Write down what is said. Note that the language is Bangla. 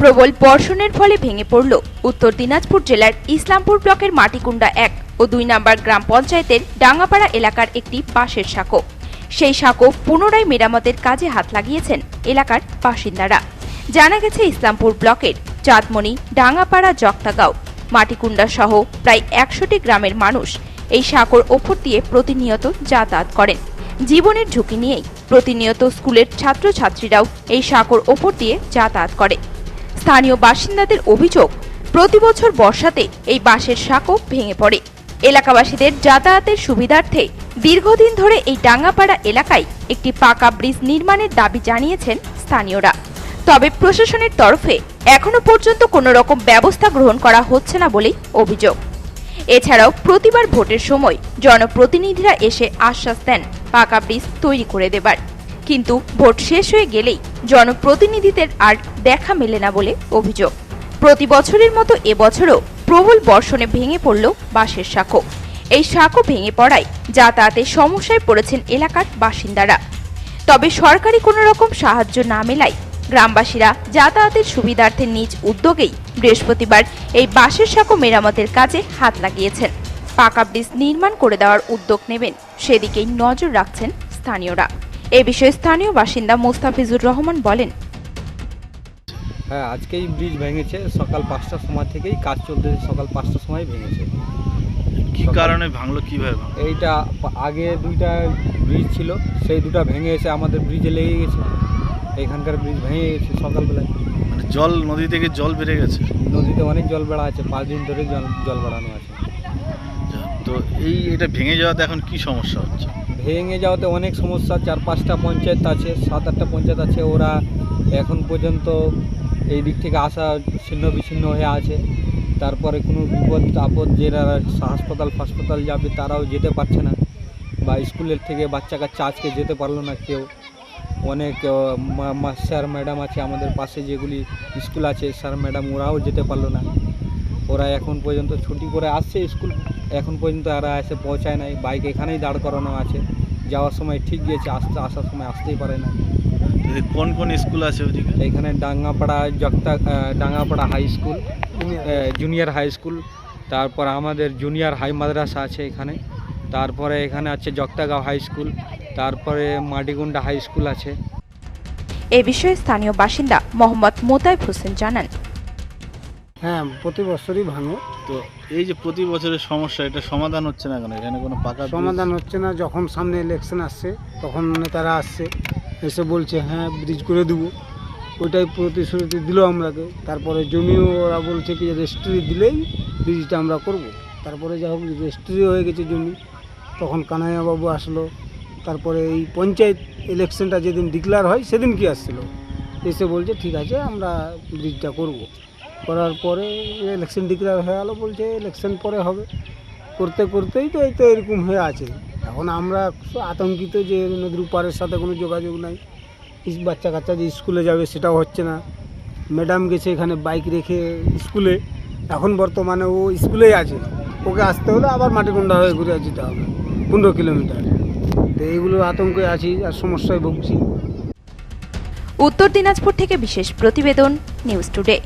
প্রবল বর্ষণের ফলে ভেঙে পড়ল উত্তর দিনাজপুর জেলার ইসলামপুর ব্লকের মাটিকুন্ডা এক ও দুই নম্বর গ্রাম পঞ্চায়েতের ডাঙ্গাপাড়া এলাকার একটি বাঁশের সাঁকো। সেই সাঁকো পুনরায় মেরামতের কাজে হাত লাগিয়েছেন এলাকার বাসিন্দারা। জানা গেছে, ইসলামপুর ব্লকের চাঁদমণি, ডাঙ্গাপাড়া জক্তাগাঁও মাটিকুন্ডা সহ প্রায় একশোটি গ্রামের মানুষ এই সাঁকোর ওপর দিয়ে প্রতিনিয়ত যাতায়াত করেন। জীবনের ঝুঁকি নিয়েই প্রতিনিয়ত স্কুলের ছাত্রছাত্রীরাও এই সাঁকোর ওপর দিয়ে যাতায়াত করে। স্থানীয় বাসিন্দাদের অভিযোগ প্রতি বছর বর্ষাতে এই বাঁশের সাঁকো ভেঙে পড়ে। এলাকাবাসীদের যাতায়াতের সুবিধার্থে দীর্ঘদিন ধরে এই ডাঙ্গাপাড়া এলাকায় একটি পাকা ব্রিজ নির্মাণের দাবি জানিয়েছেন স্থানীয়রা। তবে প্রশাসনের তরফে এখনও পর্যন্ত কোনো রকম ব্যবস্থা গ্রহণ করা হচ্ছে না বলেই অভিযোগ। এছাড়াও প্রতিবার ভোটের সময় জনপ্রতিনিধিরা এসে আশ্বাস দেন পাকা ব্রিজ তৈরি করে দেবার। কিন্তু ভোট শেষ হয়ে গেলেই জনপ্রতিনিধিদের আর দেখা মেলে না বলে অভিযোগ। প্রতি বছরের মতো এবছরও প্রবল বর্ষণে ভেঙে পড়ল বাঁশের শাঁখো এই শাখো ভেঙে পড়ায় যাতায়াতের সমস্যায় পড়েছেন এলাকার বাসিন্দারা। তবে সরকারি কোনো রকম সাহায্য না মেলায় গ্রামবাসীরা যাতায়াতের সুবিধার্থে নিজ উদ্যোগেই বৃহস্পতিবার এই বাঁশের সাঁকো মেরামতের কাজে হাত লাগিয়েছেন। পাকা ব্রিজ নির্মাণ করে দেওয়ার উদ্যোগ নেবেন, সেদিকেই নজর রাখছেন স্থানীয়রা। এ বিষয়ে স্থানীয় বাসিন্দা মোস্তাফিজুর রহমান বলেন। হ্যাঁ আজকেই ব্রিজ ভেঙেছে সকাল পাঁচটার সময় থেকেই কাজ চলতেছে সকাল পাঁচটার সময় ভেঙেছে। কি কারণে ভাঙলো কীভাবে ভাঙলো? এইটা আগে দুইটা ব্রিজ ছিল সেই দুটো ভেঙে এসে আমাদের ব্রিজে লেগে গেছে। এখানকার ব্রিজ ভেঙে গেছে সকালবেলায়। মানে জল নদী থেকে জল বেড়ে গেছে? নদীতে অনেক জল বেড়া আছে পাঁচ দিন ধরে জল জল বাড়ানো আছে। তো এই এটা ভেঙে যাওয়াতে এখন কি সমস্যা হচ্ছে? ভেঙে যাওয়াতে অনেক সমস্যা। চার পাঁচটা পঞ্চায়েত আছে, সাত আটটা পঞ্চায়েত আছে, ওরা এখন পর্যন্ত এই দিক থেকে আসা ছিন্ন বিচ্ছিন্ন হয়ে আছে। তারপরে কোনো বিপদ আপদ যারা হাসপাতাল ফাসপাতাল যাবে তারাও যেতে পারছে না বা স্কুলের থেকে বাচ্চা কাচ্চা আজকে যেতে পারল না কেউ। অনেক স্যার, ম্যাডাম আছে আমাদের পাশে যেগুলি স্কুল আছে, স্যার, ম্যাডাম ওরাও যেতে পারল না। ওরা এখন পর্যন্ত ছুটি করে আসছে স্কুল, এখন পর্যন্ত এরা এসে পৌঁছায় নাই। বাইক এখানেই দাঁড় করানো আছে। যাওয়ার সময় ঠিক গিয়েছে আসতে আসার সময় আসতেই পারে না। কোন কোন স্কুল আছে ওদিকে এইখানে Dangapara Jagata Dangapara high school junior high school তারপর আমাদের জুনিয়র হাই মাদ্রাসা আছে এখানে তারপরে এখানে আছে জগতাগাঁও হাই স্কুল তারপরে মাটিগুন্ডা হাই স্কুল আছে। এ বিষয়ে স্থানীয় বাসিন্দা মোহাম্মদ মোতায়েব হোসেন জানান। হ্যাঁ প্রতি বছরই ভাঙে তো এই যে প্রতি বছরের সমস্যা এটা সমাধান হচ্ছে না কেন? এখানে কোনো পাকা সমাধান হচ্ছে না যখন সামনে ইলেকশন আসছে তখন নেতারা আসছে এসে বলছে হ্যাঁ ব্রিজ করে দেবো। ওইটাই প্রতিশ্রুতি দিল আমরাকে। তারপরে জমিও ওরা বলছে কি রেজিস্ট্রি দিলেই ব্রিজটা আমরা করব। তারপরে যা হোক রেজিস্ট্রি হয়ে গেছে জমি। তখন কানাইয়াবাবু আসলো। তারপরে এই পঞ্চায়েত ইলেকশনটা যেদিন ডিক্লার হয় সেদিন কি আসছিল? এসে বলছে ঠিক আছে আমরা ব্রিজটা করব। করার পরে ইলেকশন ডিক্লেয়ার হয়ে গেলো, বলছে ইলেকশন পরে হবে। করতে করতেই তো এই তো এরকম হয়ে আছে। এখন আমরা আতঙ্কিত যে নদীর পাড়ের সাথে কোনো যোগাযোগ নাই। বাচ্চা কাচ্চা যে স্কুলে যাবে সেটাও হচ্ছে না। ম্যাডাম গেছে এখানে বাইক রেখে স্কুলে। এখন বর্তমানে ও স্কুলেই আছে। ওকে আসতে হলে আবার মাটিকুন্ডা হয়ে ঘুরে যেতে হবে, পনেরো কিলোমিটার। তো এইগুলো আতঙ্কে আছি আর সমস্যায় ভুগছি। উত্তর দিনাজপুর থেকে বিশেষ প্রতিবেদন, নিউজ টুডে।